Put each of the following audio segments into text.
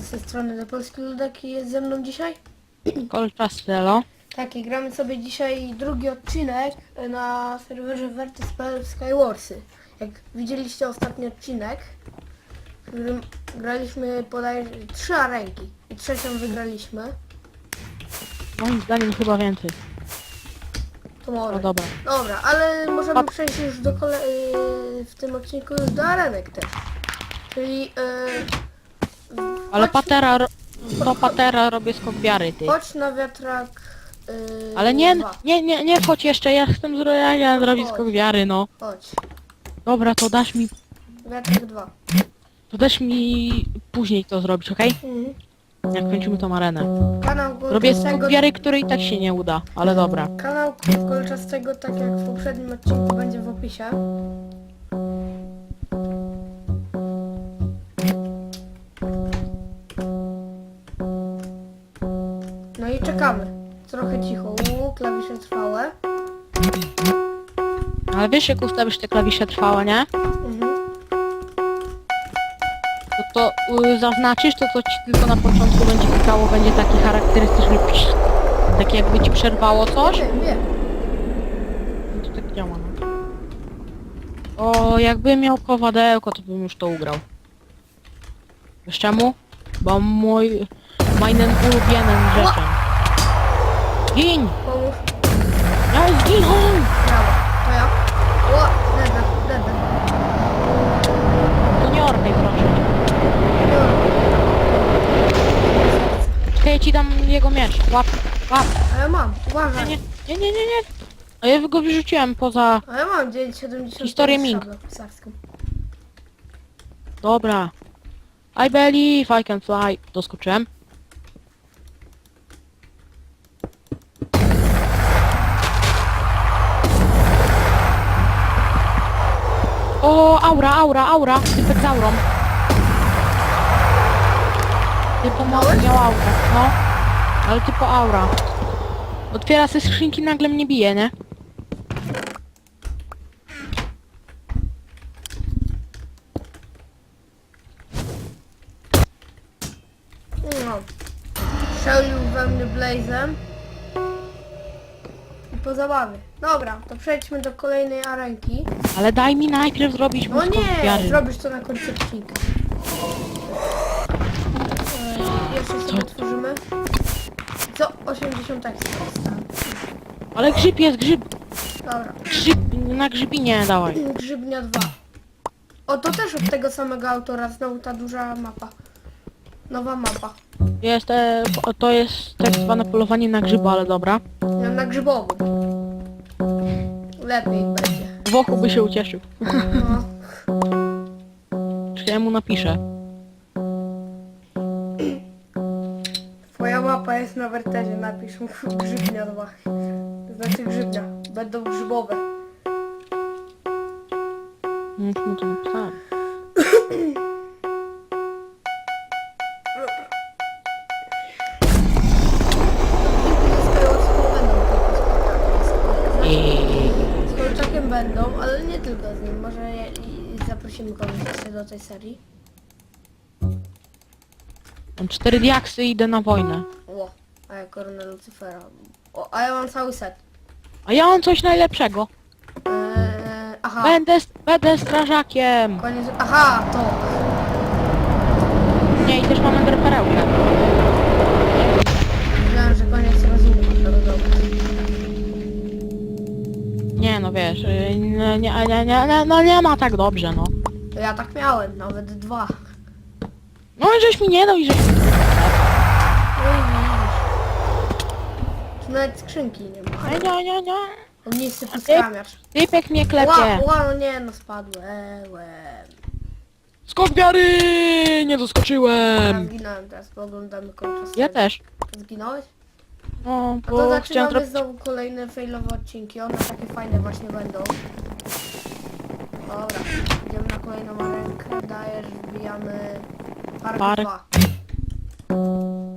Z tej strony do Polski Ludek i jest ze mną dzisiaj. Colchastello. Tak, i gramy sobie dzisiaj drugi odcinek na serwerze Vertis.pl Skywarsy. Jak widzieliście ostatni odcinek, w którym graliśmy podaj trzy arenki i trzecią wygraliśmy, Moim zdaniem chyba więcej. to może. No dobra. Dobra, ale możemy przejść już do kole... y, w tym odcinku już do arenek też. Czyli yy, Ale chodź, patera, ro- do patera robię skok wiary, ty. chodź na wiatrak yy, Ale nie, dwa. nie, nie, nie wchodź jeszcze, ja chcę zrobić, ja zrobić Chodź. skok wiary, no. Chodź, Dobra, to dasz mi, wiatrak 2. to dasz mi później to zrobić, okej? Mhm. Jak kończymy tą arenę. Kanał Robię skok wiary, który i tak się nie uda, ale dobra. Kanał Kolczastego, tak jak w poprzednim odcinku, będzie w opisie. No i czekamy. Trochę cicho. Uuu, klawisze trwałe. Ale wiesz, jak ustawisz te klawisze trwałe, nie? Zaznaczysz, to to ci tylko na początku będzie klikało, będzie taki charakterystyczny psz, takie jakby ci przerwało coś. Wiem, wiem. To tak działa, no. O, jakbym miał kowadełko, to bym już to ugrał. Wiesz czemu? Bo mój... Meinen ulubionym rzeczem. Gin! Pomóż. Ja zginął! Brawo. To ja. O, deda, deda. To nie orkaj, proszę. Czekaj, ja ci dam jego miecz. Łap, łap. Ale mam, Nie, uważaj. nie, nie, nie, nie, nie. A ja go wyrzuciłem poza... Ale mam 9,70 Historię Ming. pisarską. Dobra. I believe I can fly. Doskoczyłem. O, aura, aura, aura. Typek z aurą. Typo ma, miał aurę, no. Ale typo aura. Otwiera sobie skrzynki, nagle mnie bije, nie? No. Strzelił we mnie blazem. I po zabawie. Dobra, to przejdźmy do kolejnej arenki. Ale daj mi najpierw zrobić No mózg nie, zrobisz to na końcu odcinka. Jeszcze sobie otworzymy. Co? 80 ekstra dostałem. Ale grzyb jest, grzyb. Dobra. Grzyb, na grzybinie dawaj. Grzybnia 2. O, to też od tego samego autora, znowu ta duża mapa. Nowa mapa. Jest, e, to jest tak zwane polowanie na grzyba, ale dobra. Ja na grzybową. Lepiej będzie. Wochu by się ucieszył. No. Czy ja mu napiszę? Mapa jest na wertezie, napisz mu grzybnia 2. Znaczy grzybnia. Będą grzybowe. Już mu to napisałem. Z Kolczakiem będą, ale nie tylko z nim. Może je- i zaprosimy kogoś jeszcze do tej serii. Mam cztery diaksy i idę na wojnę. Ło, a ja koronę Lucyfera. O, a ja mam cały set. A ja mam coś najlepszego. Eee, aha, Będę, będę strażakiem. koniec. Aha, to. Nie, i też mam enderperełkę. Myślałem, że koniec rozumu narodowy. Nie no wiesz, y, nie, nie, nie, nie, nie, no nie ma tak dobrze, no. To ja tak miałem, nawet dwa. No i żeś mi nie dał i żeś... No. Tu nawet skrzynki nie ma. Nie, nie, nie, nie. Ognisty ty? puskamiarz. Typek mnie Ła, klepie. ła, no nie, no spadłem. Skok wiary! Nie Ja doskoczyłem. zginąłem teraz, bo oglądamy końca Ja też. Zginąłeś? No, A to bo chciałem zaczynamy zrobić... znowu kolejne failowe odcinki. One takie fajne właśnie będą. Dobra, idziemy na kolejną arenkę. Dajesz, wbijamy park, Park. 2.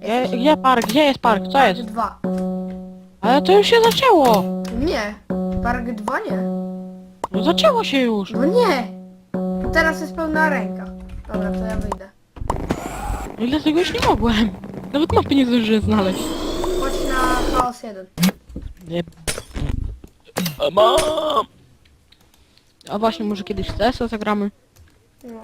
Gdzie, gdzie park? Gdzie jest park? Co jest? 2. Ale to już się zaczęło. Nie. Park 2 nie. No zaczęło się już. No nie. Teraz jest pełna ręka. Dobra, to ja wyjdę. No i dlatego już nie mogłem. Nawet mapy nie zdążyłem znaleźć. Chodź na chaos 1. Nie. A mam. A właśnie, może kiedyś w CS-a zagramy? No.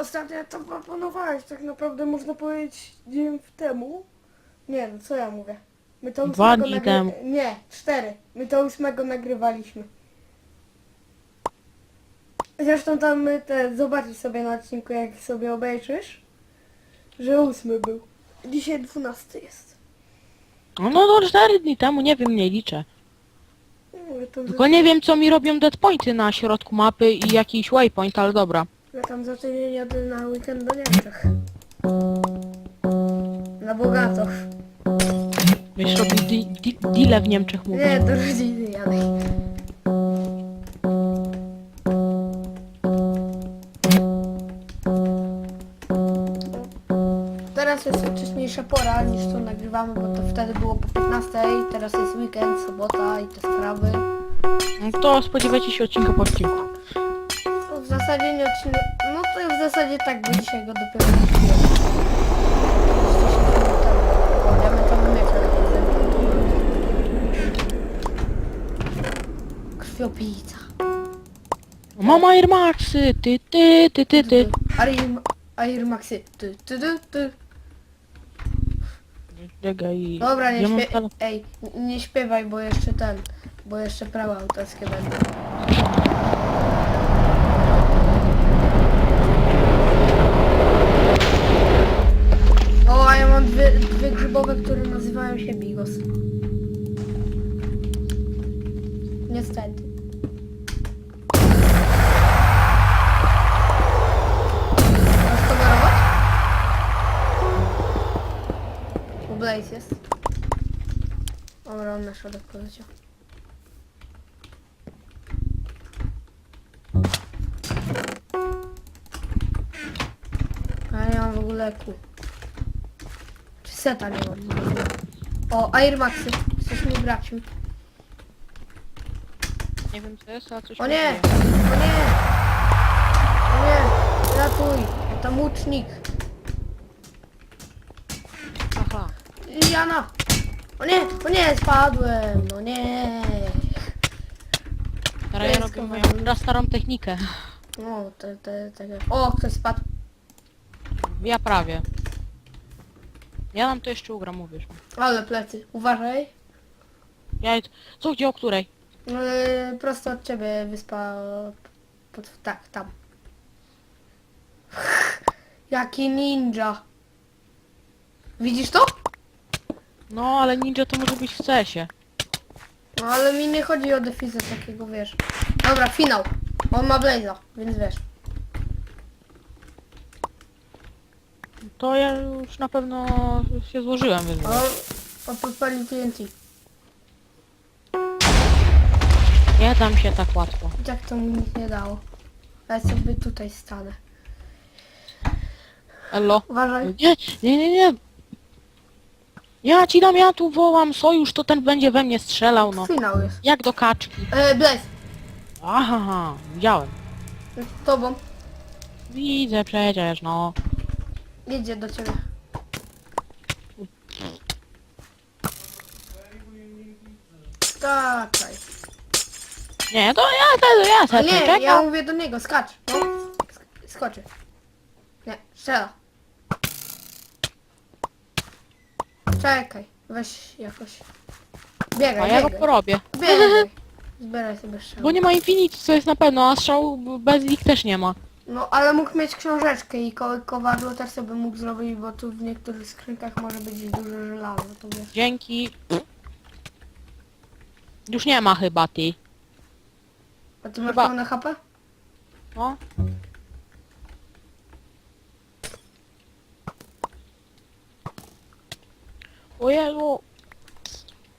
Ostatnio to proponowałeś, tak naprawdę można powiedzieć dzień temu. Nie no, co ja mówię? My to Dwa ósmego dni temu. Nie, cztery. My to ósmego nagrywaliśmy. Zresztą tam my te, zobaczysz sobie na odcinku, jak sobie obejrzysz, że ósmy był. Dzisiaj dwunasty jest. No, no to 4 dni temu, nie wiem, nie liczę. Mówię tam, Tylko nie wiem, co mi robią deadpointy na środku mapy i jakiś waypoint, ale dobra. Ja tam za tydzień jadę na weekend do Niemczech. Na bogato. Wiesz, robił di di deale w Niemczech, mówię. Nie, do rodziny jadę. Teraz jest wcześniejsza pora niż to nagrywamy, bo to wtedy było po 15, teraz jest weekend, sobota i te sprawy. No to spodziewajcie się odcinka po odcinku. W zasadzie nie odcinek, no to w zasadzie tak, bo dzisiaj go dopiero wrzuciłem. O, diamentowy miecz, ale nie Krwiopijca. Mam Air Maxy, ty, ty, ty, ty, ty. Air, Air Maxy. Ty, ty, ty, ty. Czekaj. Dobra, nie ja mam śpie... tele- Ej, nie śpiewaj, bo jeszcze ten, bo jeszcze prawa autorskie będą. Grzybowe, które nazywają się Bigos. Niestety. Masz kamerować? Tu Blaze jest. Dobra, on na środek poleciał. A ja mam w ogóle ku. Seta nie mam? O, Air Maxy. Chcesz mi brać mi? Nie wiem co jest, a coś O mi nie! dzieje. O nie! O nie! Ratuj! O, Tam łucznik! Aha. Jana! O nie! O nie! Spadłem! No nie! Teraz ja Jest robię moją komando. starą technikę. No, te, te, te... O, ktoś spadł. Ja prawie. Ja nam to jeszcze ugram, mówisz. Ale plecy. Uważaj. Ja... Co, gdzie, o której? Yy, prosto od ciebie wyspa... Pod, tak, tam. Jaki ninja. Widzisz to? No, ale ninja to może być w CS-ie. No ale mi nie chodzi o defizę takiego, wiesz. Dobra, finał. On ma Blaze'a, więc wiesz. To ja już na pewno się złożyłem, więc... On, on podpalił TNT. Nie dam się tak łatwo. I tak to mi nic nie dało. Ja sobie tutaj stanę. Elo. Uważaj. Nie, nie, nie, nie. Ja ci dam, ja tu wołam sojusz, to ten będzie we mnie strzelał, no. Finał jest. Jak do kaczki. E, Blaze, Aha, widziałem. z tobą. Widzę przecież, no. Jedzie do ciebie. Skakaj. Nie, to ja wtedy, ja A sobie nie, czekam. ja mówię do niego, skacz. No. Sk- Skoczy. Nie, strzela. Czekaj, weź jakoś. A Biegaj, ja go biegaj. porobię. Biegaj. Zbieraj sobie strzał. Bo nie ma Infinity, co jest na pewno, a strzał bez ich też nie ma. No ale mógł mieć książeczkę i ko kowadło też sobie mógł zrobić, bo tu w niektórych skrzynkach może być dużo żelaza, to wiesz. Dzięki. Już nie ma chyba ty. A ty masz Chyba- pełne HP? No. O Jezu,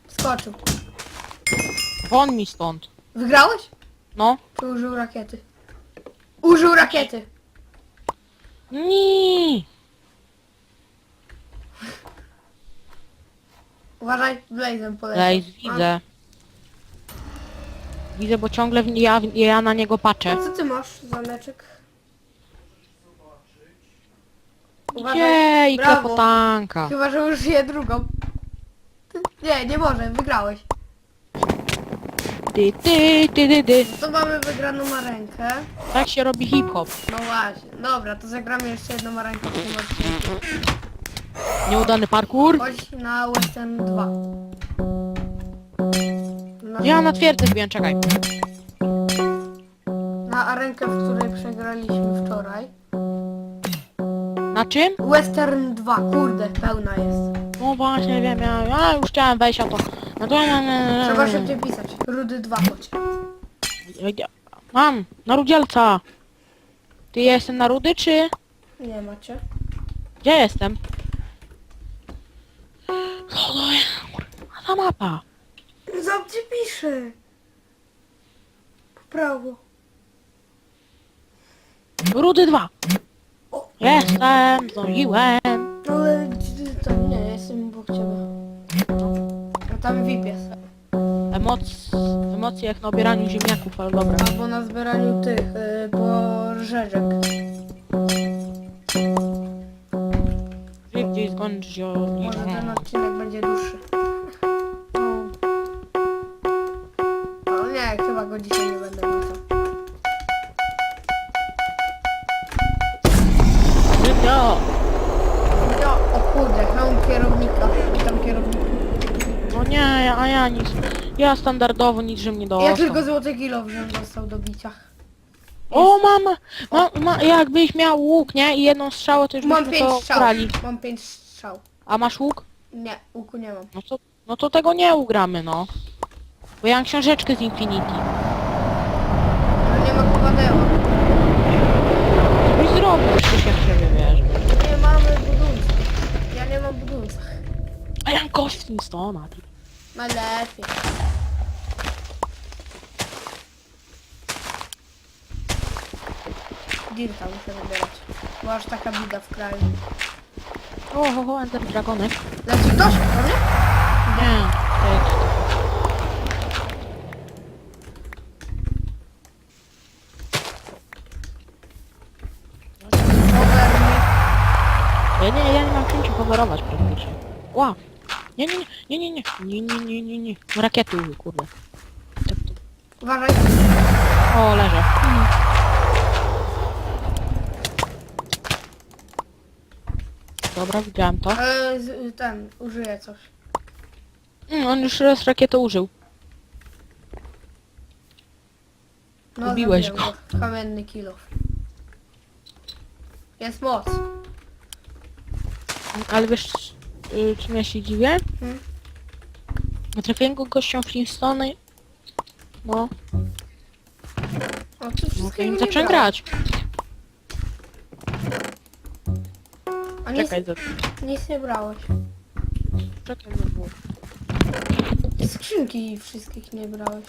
Skoczył. won mi stąd. Wygrałeś? No. Czy użył rakiety? Użył rakiety! Nie. Uważaj, Blazem poleciał. Blaze, widzę. Widzę, bo ciągle w, ja, ja na niego patrzę. Co ty masz za meczek? Uważaj. Jej, Brawo. Chyba, że już je drugą. Ty- Nie, nie może, wygrałeś. Ty, ty, ty, ty, ty. To mamy wygraną marenkę. Tak się robi hip-hop. No właśnie. Dobra, to zagramy jeszcze jedną marenkę w tym odcinku. Nieudany parkour. Chodź na Western 2. Na, Ja na twierdzę wbiłem, czekaj. na arenkę, w której przegraliśmy wczoraj. Na czym? Western 2, kurde, pełna jest. No właśnie, wiem, ja, ja już chciałem wejść, a to... No to... Trzeba szybciej pisać. Rudy 2 chodź. Mam, na rudzielca. Ty jestem na rudy, czy... Nie macie. Gdzie jestem? Co to jest? A ta mapa. Za gdzie pisze? Po prawo. Rudy 2. O. Jestem, zdążyłem. Ale gdzie to nie, jestem obok ciebie. A tam VIP jest. Emoc... Emocje jak na obieraniu ziemniaków, ale dobra. Albo na zbieraniu tych, y, porzeczek. Gdzie gdzieś skończyć o... Może ten odcinek będzie dłuższy. Ja standardowo niczym nie Ja dostał. tylko złoty kilo wziąłem dostał do bicia. O, mam, mam, ma, jakbyś miał łuk, nie? I jedną strzałę, to już Mam byśmy pięć to strzał. grali. Mam pięć strzał. A masz łuk? Nie, łuku nie mam. No to, no to tego nie ugramy, no. Bo ja mam książeczkę z Infinity. Ale nie ma kowadeła. Co byś zrobił, jak siebie wiesz. Nie mamy budulca. Ja nie mam budulca. A ja mam kość Flintstona. ty. Najlepiej. Dirta muszę wybierać. Bo aż taka bida w kraju. O, ho, ho, Ender Dragonek. Leci ktoś? No nie? Nie, to Overnie. Ja nie, ja nie mam czym cię powerować praktycznie. Ła! Nie, nie, nie, nie, nie, nie, nie, nie, nie, nie. Rakiety, kurde. Tak to- Uważaj. O, leżę. Dobra, widziałem to. Z, ten, użyję coś. Mm, on już raz rakietę użył. No, Ubiłeś zabiłem go. Kamienny kilof. Jest moc. Ale wiesz, y, czym ja się dziwię? Hmm? Trafiłem go gościom Flintstony. No, O, tu wszystkiego to im zacząłem grać. A nic, Czekaj, za... nic nie brałeś. czekaj, za było. Skrzynki wszystkich nie brałeś.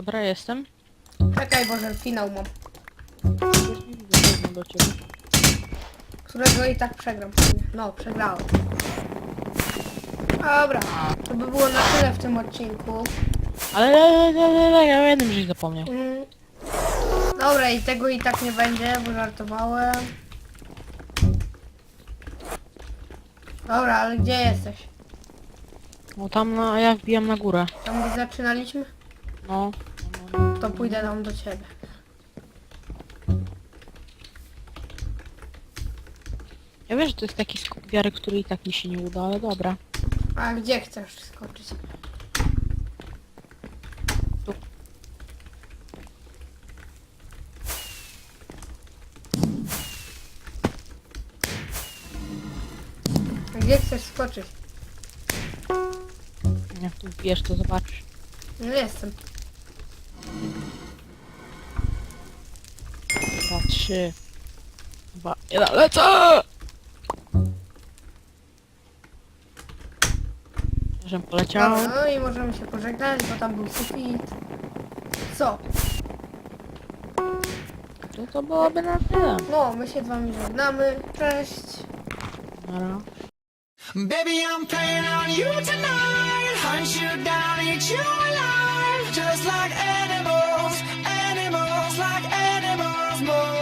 Dobra, jestem. Czekaj, Boże, finał mam, Już nie widzę, biegnę do ciebie. którego i tak przegram. No, przegrałem. Dobra, to by było na tyle w tym odcinku. Ale, ale, ale, ale ja o jednym żeś zapomniał. Mm. Dobra, i tego i tak nie będzie, bo żartowałem. Dobra, ale gdzie jesteś? No tam na, ja wbijam na górę. Tam gdzie zaczynaliśmy? No. To pójdę tam do ciebie. Ja wiem, że to jest taki skok wiary, który i tak mi się nie uda, ale dobra. A gdzie chcesz skoczyć? Tu. A Gdzie chcesz skoczyć? Jak tu wbijesz, to zobaczysz. No jestem. Trzy, dwa, jeden, lecę! Żem poleciał. Dobra, no i możemy się pożegnać, bo tam był sufit. Co? To to byłoby na tyle. No, my się z wami żegnamy. Cześć. Nara. Baby, I'm playing on you tonight. Hunt you down, eat you alive. Just like animals, animals, like animals, more.